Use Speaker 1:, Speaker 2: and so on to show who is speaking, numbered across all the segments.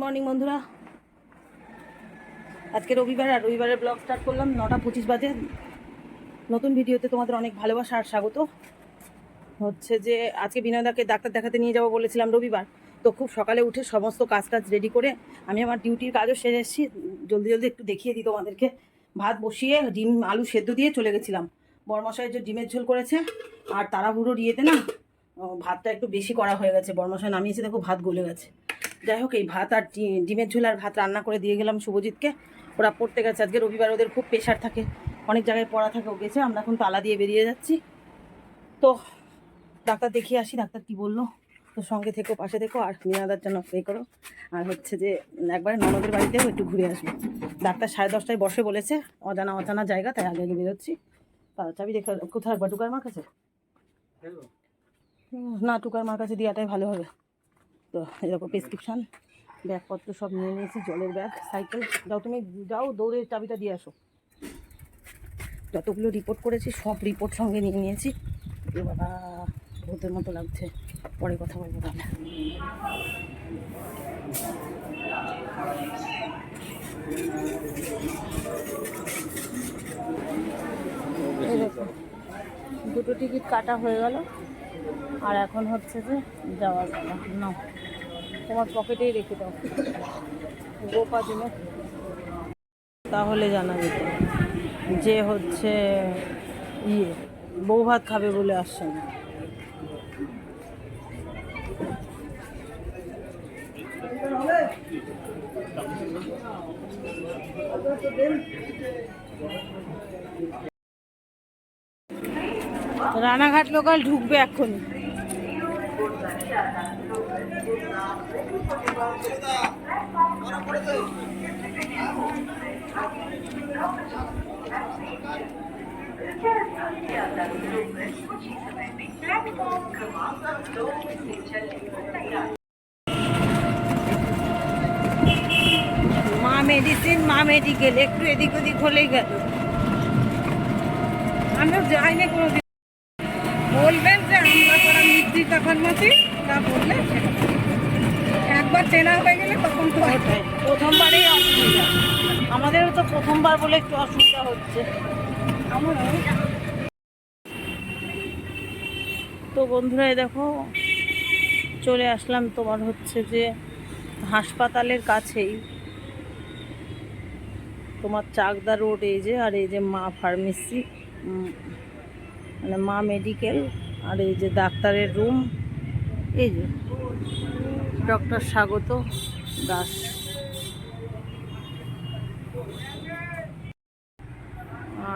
Speaker 1: Morning, বন্ধুরা। আজকে রবিবার, আর রবিবারের ব্লগ স্টার্ট করলাম নটা পঁচিশ বাজে। নতুন ভিডিওতে তোমাদের অনেক ভালোবাসা আর স্বাগত। হচ্ছে যে, আজকে বিনয়দাকে ডাক্তার দেখাতে নিয়ে যাব বলেছিলাম রবিবার। তো খুব সকালে উঠে সমস্ত কাজ টাজ রেডি করে আমি আমার ডিউটির কাজও সেরে এসেছি। জলদি জলদি একটু দেখিয়ে দিই তোমাদেরকে। ভাত বসিয়ে ডিম, আলু সেদ্ধ দিয়ে চলে গেছিলাম। বরমশাই যে ডিমের ঝোল করেছে, আর তাড়াহুড়োর ইয়েতে না ভাতটা একটু বেশি করা হয়ে গেছে। বরমশাই নামিয়েছে, দেখো ভাত গলে গেছে। যাই হোক, এই ভাত আর ডিমের ঝোল আর ভাত রান্না করে দিয়ে গেলাম শুভজিৎকে। ওরা পড়তে গেছে আজকে, রবিবার ওদের খুব প্রেশার থাকে। অনেক জায়গায় পড়া থাকে ও গেছে আমরা এখন তালা দিয়ে বেরিয়ে যাচ্ছি। তো ডাক্তার দেখিয়ে আসি, ডাক্তার কি বলল? তো সঙ্গে থেকো, পাশে থেকো, আর মিনাদার জন্য প্রে করো। আর হচ্ছে যে, একবারে ননদের বাড়িতেও একটু ঘুরে আসব। ডাক্তার সাড়ে দশটায় বসে বলেছে, অজানা অজানা জায়গা, তাই আগে আগে বেরোচ্ছি। তা চাবি দেখে, কোথায় একবার টুকার মার কাছে? না, টুকার মার কাছে দেওয়াটাই ভালো হবে। তো এরকম প্রেসক্রিপশান ব্যাগপত্র সব নিয়ে নিয়েছি, জলের ব্যাগ সাইকেল যাও তুমি, যাও দৌড়ে চাবিটা দিয়ে আসো। যতগুলো রিপোর্ট করেছি, সব রিপোর্ট সঙ্গে নিয়ে নিয়েছি। এ বাবা, ভূতের মতো লাগছে। পরে কথা বলব তাহলে। দুটো টিকিট কাটা হয়ে গেল। আর এখন হচ্ছে যে যাওয়া পালা নাও তোমার পকেটেই রেখে দাও। গোপা দিনে। তাহলে জানা যেত যে হচ্ছে ইয়ে বউ ভাত খাবে বলে আসছে না। রানাঘাট লোকাল ঢুকবে এক্ষুনি। মা মেডিসিন মা মেডিকেল একটু এদিক ওদিক হলেই গেল। আমরা যাই না কোনো বলবেন যে আমরা করা মৃত্তিকা ফার্মাসি তা বললে একবার চেনা হয়ে গেলে তখন তো প্রথমবারেই অসুবিধা। আমাদেরও তো প্রথমবার বলে একটু অসুবিধা হচ্ছে। আমারও। তো বন্ধুরা দেখো চলে আসলাম তোমার হচ্ছে যে হাসপাতালের কাছেই। তোমার চাকদা রোড এই যে আর এই যে মা ফার্মেসি। মানে মা মেডিকেল আর এই যে ডাক্তারের রুম এই যে ডক্টর স্বাগত দাস।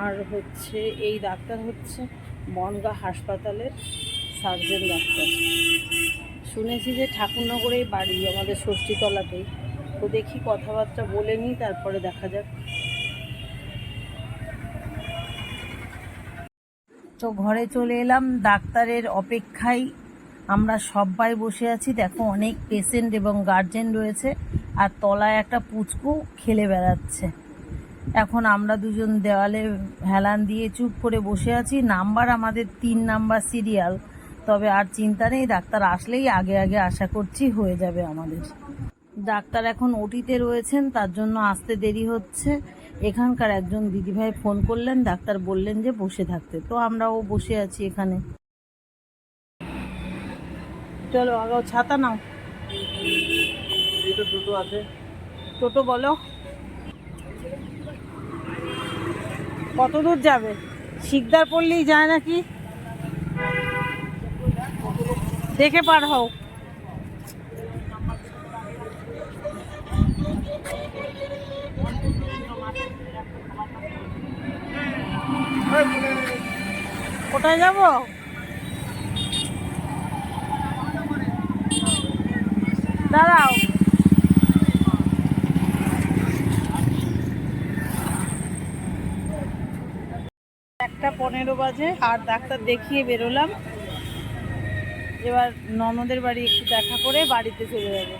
Speaker 1: আর হচ্ছে এই ডাক্তার হচ্ছে বনগা হাসপাতালের সার্জেন ডাক্তার। শুনেছি যে ঠাকুরনগরেই বাড়ি, আমাদের ষষ্ঠীতলাতেই। তো দেখি কথাবার্তা বলে নিই, তারপরে দেখা যাক। তো ঘরে চলে এলাম, ডাক্তারের অপেক্ষায়। আমরা সবাই বসে আছি, দেখো অনেক পেশেন্ট এবং গার্জেন রয়েছে, আর তলায় একটা পুচকু খেলে বেড়াচ্ছে। এখন আমরা দুজন দেওয়ালে হেলান দিয়ে চুপ করে বসে আছি। নাম্বার আমাদের তিন নাম্বার সিরিয়াল তবে আর চিন্তা নেই, ডাক্তার আসলেই আগে আগে আশা করছি হয়ে যাবে আমাদের। ডাক্তার এখন ওটিতে রয়েছেন, তার জন্য আসতে দেরি হচ্ছে। এখানকার একজন দিদিভাই ফোন করলেন ডাক্তার বললেন যে বসে থাকতে। তো আমরাও বসে আছি এখানে। চলো আগে ছাতা নাও।
Speaker 2: এটা দুটো আছে।
Speaker 1: টোটো বলো। কত দূর যাবে? শিকদার পড়লেই যায় নাকি? দেখে পার হও। কোথায় যাব? দাঁড়াও। একটা পনেরো বাজে, আর ডাক্তার দেখিয়ে বেরোলাম। এবার ননদের বাড়ি একটু দেখা করে বাড়িতে চলে যাব।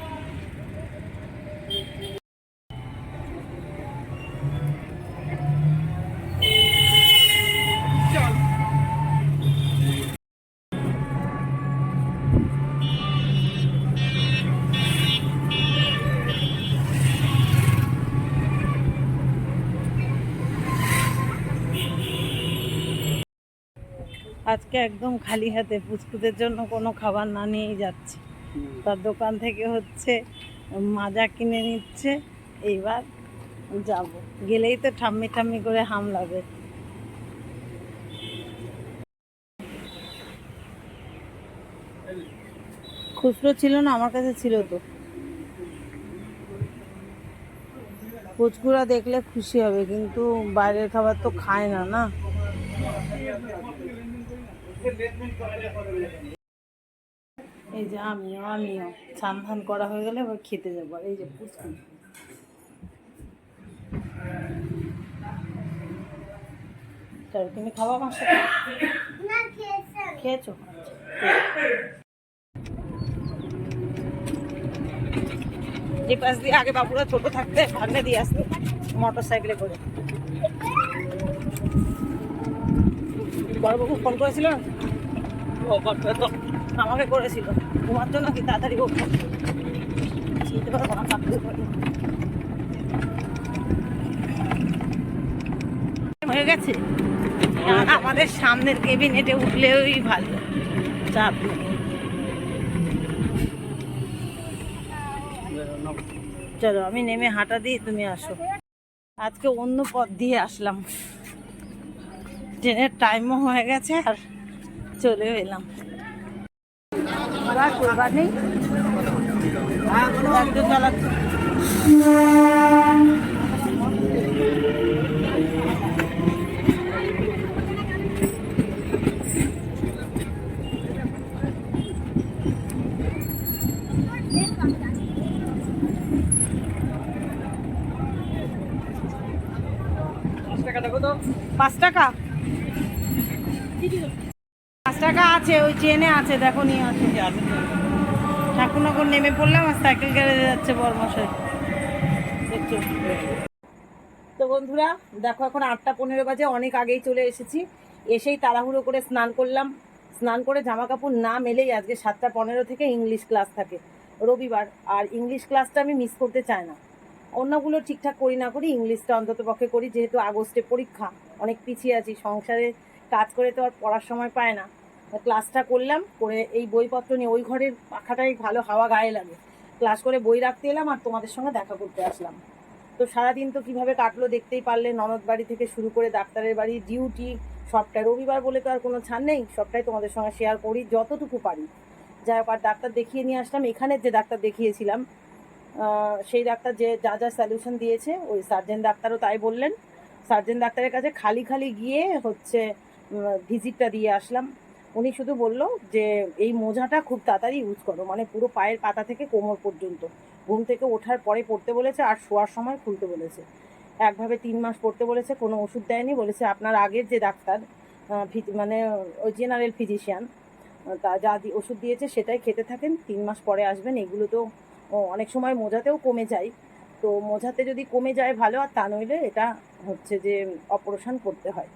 Speaker 1: আজকে একদম খালি হাতে পুচকুদের জন্য কোনো খাবার না নিয়েই যাচ্ছে। তার দোকান থেকে হচ্ছে মাজা কিনে নিচ্ছে এইবার যাব। গেলেই তো ঠাম্মি ঠাম্মি করে হামলাবে। খুচরো ছিল না আমার কাছে ছিল তো। পুচকুরা দেখলে খুশি হবে কিন্তু বাইরের খাবার তো খায় না না? এই যে আমিও আমিও। স্নান ধান করা হয়ে গেলে এবার খেতে যাব। এই যে পুচকু চলো তুমি খাওয়া সাথে খেয়েছো যে পাশ দিয়ে আগে বাবুরা ছোট থাকতে ভাগ্নে দিয়ে আসতো মোটর সাইকেলে করে। বড়বাবু ফোন করেছিল? আমাকে করেছিল। তোমার জন্য কি তাড়াতাড়ি হোক? চিনতে পারব না কাকু হয়ে গেছে। আমাদের সামনের কেবিনেটে উঠলেই ভালো। চাপ চলো, আমি নেমে হাঁটা দিই তুমি আসো। আজকে অন্য পথ দিয়ে আসলাম। ট্রেনের টাইমও হয়ে গেছে আর চলে এলাম। নেই পাঁচ টাকা? পাঁচ টাকা আছে, ওই ট্রেনে আছে, দেখো নিয়ে আছে ঠাকুরনগর নেমে পড়লাম আর সাইকেল গ্যারেজে যাচ্ছে বরমশাই। দেখছ? তো বন্ধুরা, দেখো এখন আটটা পনেরো বাজে, অনেক আগেই চলে এসেছি। এসেই তাড়াহুড়ো করে স্নান করলাম। স্নান করে জামা কাপড় না মেলেই আজকে সাতটা পনেরো থেকে ইংলিশ ক্লাস থাকে। রবিবার, আর ইংলিশ ক্লাসটা আমি মিস করতে চাই না। অন্যগুলো ঠিকঠাক করি না করি ইংলিশটা অন্তত পক্ষে করি, যেহেতু আগস্টে পরীক্ষা, অনেক পিছিয়ে আছি। সংসারে কাজ করে তো আর পড়ার সময় পায় না। ক্লাসটা করলাম, করে এই বইপত্র নিয়ে ওই ঘরের পাখাটাই ভালো হাওয়া গায়ে লাগে। ক্লাস করে বই রাখতে এলাম আর তোমাদের সঙ্গে দেখা করতে আসলাম। তো সারাদিন তো কীভাবে কাটলো দেখতেই পারলে, ননদ বাড়ি থেকে শুরু করে ডাক্তারের বাড়ি ডিউটি সবটা। রবিবার বলে তো আর কোনো ছাড় নেই, সবটাই তোমাদের সঙ্গে শেয়ার করি, যতটুকু পারি। যাই হোক, আর ডাক্তার দেখিয়ে নিয়ে আসলাম। এখানের যে ডাক্তার দেখিয়েছিলাম সেই ডাক্তার যে যা যা সলিউশন দিয়েছে, ওই সার্জেন ডাক্তারও তাই বললেন। সার্জেন ডাক্তারের কাছে খালি খালি গিয়ে হচ্ছে ভিজিটটা দিয়ে আসলাম। উনি শুধু বলল যে, এই মোজাটা খুব তাড়াতাড়ি ইউজ করো মানে পুরো পায়ের পাতা থেকে কোমর পর্যন্ত। ঘুম থেকে ওঠার পরে পড়তে বলেছে আর শোয়ার সময় খুলতে বলেছে। একভাবে তিন মাস পড়তে বলেছে, কোনো ওষুধ দেয়নি, বলেছে আপনার আগের যে ডাক্তার মানে ওই জেনারেল ফিজিশিয়ান তা যা ওষুধ দিয়েছে সেটাই খেতে থাকেন, তিন মাস পরে আসবেন, এগুলো তো অনেক সময় মোজাতেও কমে যায়। তো মোজাতে যদি কমে যায় ভালো, আর তা নইলে এটা হচ্ছে যে অপারেশন করতে হয়।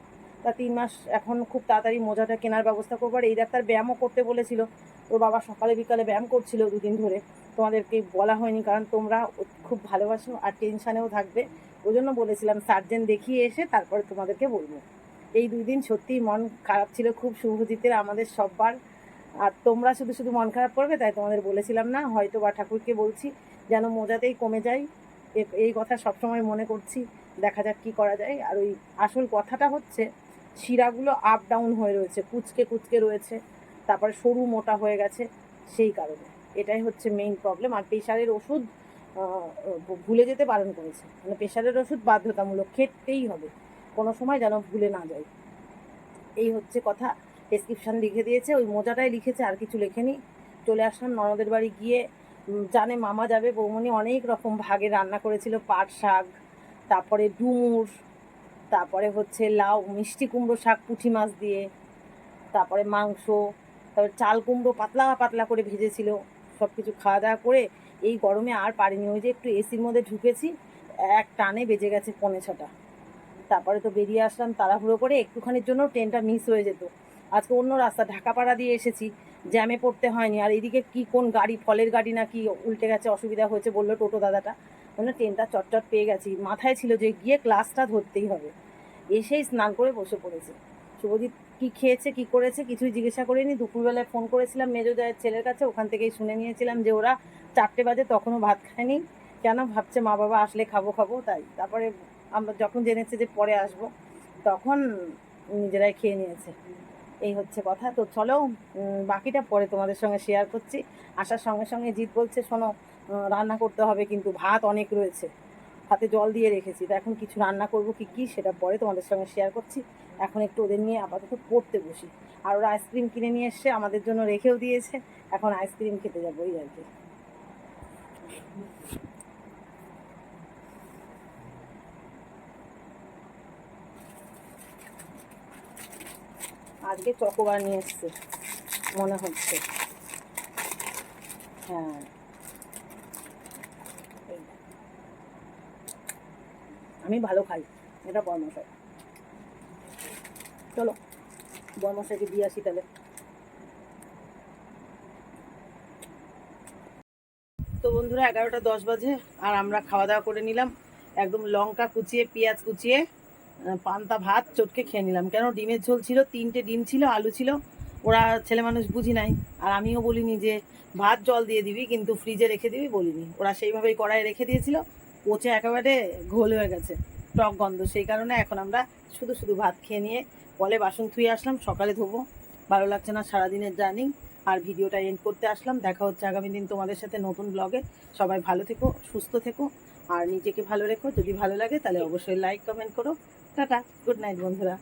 Speaker 1: তা তিন মাস এখন খুব তাড়াতাড়ি মোজাটা কেনার ব্যবস্থা করব। আর এই ডাক্তার ব্যায়ামও করতে বলেছিল। ওর বাবা সকালে বিকালে ব্যায়াম করছিল দুদিন ধরে। তোমাদেরকে বলা হয়নি, কারণ তোমরা খুব ভালোবাসো আর টেনশানেও থাকবে। ওই জন্য বলেছিলাম, সার্জেন দেখিয়ে এসে তারপরে তোমাদেরকে বলব। এই দুই দিন সত্যিই মন খারাপ ছিল, খুব শুভজিতের আমাদের সববার। আর তোমরা শুধু শুধু মন খারাপ করবে, তাই তোমাদের বলেছিলাম না হয়তো বা ঠাকুরকে বলছি, যেন মোজাতেই কমে যায়। এই কথা সবসময় মনে করছি। দেখা যাক কি করা যায়। আর ওই আসল কথাটা হচ্ছে শিরাগুলো আপ ডাউন হয়ে রয়েছে, কুচকে কুচকে রয়েছে, তারপরে সরু মোটা হয়ে গেছে সেই কারণে। এটাই হচ্ছে মেইন প্রবলেম আর প্রেশারের ওষুধ ভুলে যেতে বারণ করেছে। মানে প্রেশারের ওষুধ বাধ্যতামূলক খেতেই হবে, কোনো সময় যেন ভুলে না যায়। এই হচ্ছে কথা প্রেসক্রিপশান লিখে দিয়েছে, ওই মোজাটাই লিখেছে, আর কিছু লেখেনি। চলে আসলাম ননদের বাড়ি গিয়ে জানে মামা যাবে, বৌমনি অনেক রকম ভাগে রান্না করেছিল, পাট শাক, তারপরে ডুমুর তারপরে হচ্ছে লাউ, মিষ্টি কুমড়ো শাক, পুঁটি মাছ দিয়ে, তারপরে মাংস, তারপরে চাল কুমড়ো পাতলা পাতলা করে ভেজেছিল সব কিছু খাওয়া দাওয়া করে এই গরমে আর পারিনি। ওই যে একটু এসির মধ্যে ঢুকেছি, এক টানে বেজে গেছে পৌনে ছটা। তারপরে তো বেরিয়ে আসলাম তাড়াহুড়ো করে, একটুখানির জন্য ট্রেনটা মিস হয়ে যেত। আজকে অন্য রাস্তা, ঢাকাপাড়া দিয়ে এসেছি। জ্যামে পড়তে হয়নি। আর এদিকে কি কোন গাড়ি, ফলের গাড়ি না কি উল্টে গেছে, অসুবিধা হয়েছে বলল টোটো দাদাটা। মানে ট্রেনটা চটচট পেয়ে গেছি। মাথায় ছিল যে গিয়ে ক্লাসটা ধরতেই হবে। এসেই স্নান করে বসে পড়েছে। শুভজিৎ কি খেয়েছে, কি করেছে কিছুই জিজ্ঞাসা করিনি। দুপুরবেলায় ফোন করেছিলাম মেজো জায়ের ছেলের কাছে। ওখান থেকেই শুনে নিয়েছিলাম যে ওরা চারটে বাজে তখনও ভাত খায়নি। কেন? ভাবছে মা বাবা আসলে খাব খাব, তাই। তারপরে আমরা যখন জেনেছে যে পরে আসব, তখন নিজেরাই খেয়ে নিয়েছে। এই হচ্ছে কথা। তো চলো বাকিটা পরে তোমাদের সঙ্গে শেয়ার করছি। আসার সঙ্গে সঙ্গে জিৎ বলছে, শোনো রান্না করতে হবে কিন্তু ভাত অনেক রয়েছে। হাতে জল দিয়ে রেখেছি। তো এখন কিছু রান্না করব কি কি সেটা পরে তোমাদের সঙ্গে শেয়ার করছি। এখন একটু ওদের নিয়ে আপাতত পড়তে বসি। আর ওরা আইসক্রিম কিনে নিয়ে এসছে, আমাদের জন্য রেখেও দিয়েছে। এখন আইসক্রিম খেতে যাব ওই আর কি। আজকে চকোবার নিয়ে এসছে, মনে হচ্ছে। হ্যাঁ। আমি ভালো খাই, এটা বর্মশাই চলো বর্মশাইকে দিয়ে আসি তাহলে। তো বন্ধুরা, এগারোটা দশ বাজে, আর আমরা খাওয়া দাওয়া করে নিলাম। একদম লঙ্কা কুচিয়ে, পেঁয়াজ কুচিয়ে পান্তা ভাত চটকে খেয়ে নিলাম। কেন? ডিমের ঝোল ছিল, তিনটে ডিম ছিল, আলু ছিল। ওরা ছেলে মানুষ বুঝি নাই। আর আমিও বলিনি যে ভাত জল দিয়ে দিবি, কিন্তু ফ্রিজে রেখে দিবি বলিনি। ওরা সেইভাবেই কড়াই রেখে দিয়েছিল। পচে একেবারে ঘোল হয়ে গেছে, টক গন্ধ। সেই কারণে এখন আমরা শুধু শুধু ভাত খেয়ে নিয়ে কলে বাসন ধুয়ে আসলাম, সকালে ধোবো। ভালো লাগছে না সারাদিনের জার্নি। আর ভিডিওটা এন্ড করতে আসলাম। দেখা হচ্ছে আগামী দিন তোমাদের সাথে নতুন ব্লগে সবাই ভালো থেকো, সুস্থ থেকো। আর নিজেকে ভালো রেখো। যদি ভালো লাগে তাহলে অবশ্যই লাইক কমেন্ট করো। টাটা গুড নাইট বন্ধুরা।